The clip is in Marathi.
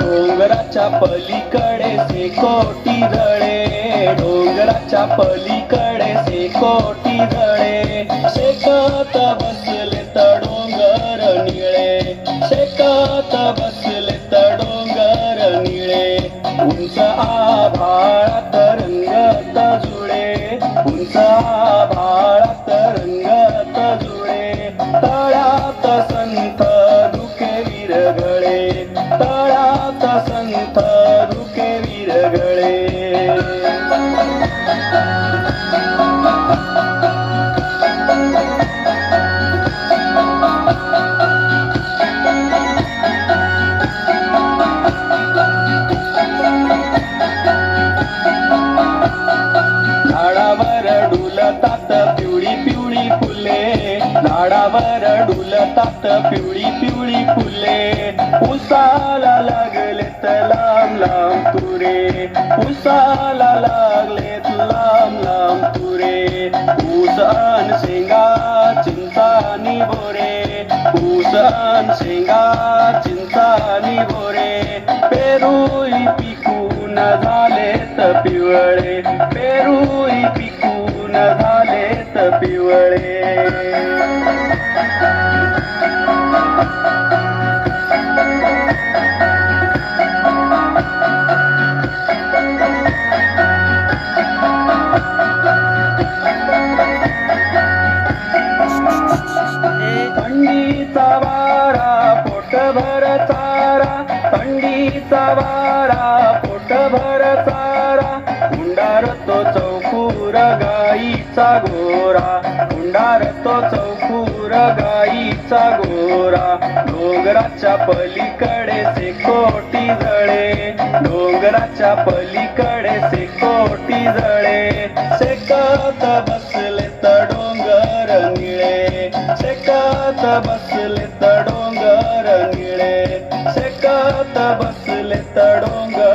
डोंगराच्या पलीकडे से कोटी जळे डोंगराच्या पलीकडे से कोटी जळे शेकत बसले तर डोंगर निळे शेकत बसले तर डोंगर निळे. उंच आभाळात रंग झाडावर डुलतात पिवळी पिवळी फुले उसाला लागलेत लांब लांब तुरे उसाला लागलेत लांब लांब तुरे ऊसन शेंगा चिंतानी बोरे ऊसन शेंगा चिंतानी बोरे पेरुई पिकून झालेत पिवळे पेरुई चारा थंडीचा वारा पोटभर चारा हुंडार तो चौकूर गाईचा गोरा. हुंडार तो चौकूर गाईचा गोरा. डोंगराच्या पलीकडे से कोटी जळे. डोंगराच्या पलीकडे से कोटी जळे. शेकत बसले तर डोंगर निळे. शेकत बस తాత బస్సులెత్తడోంగా.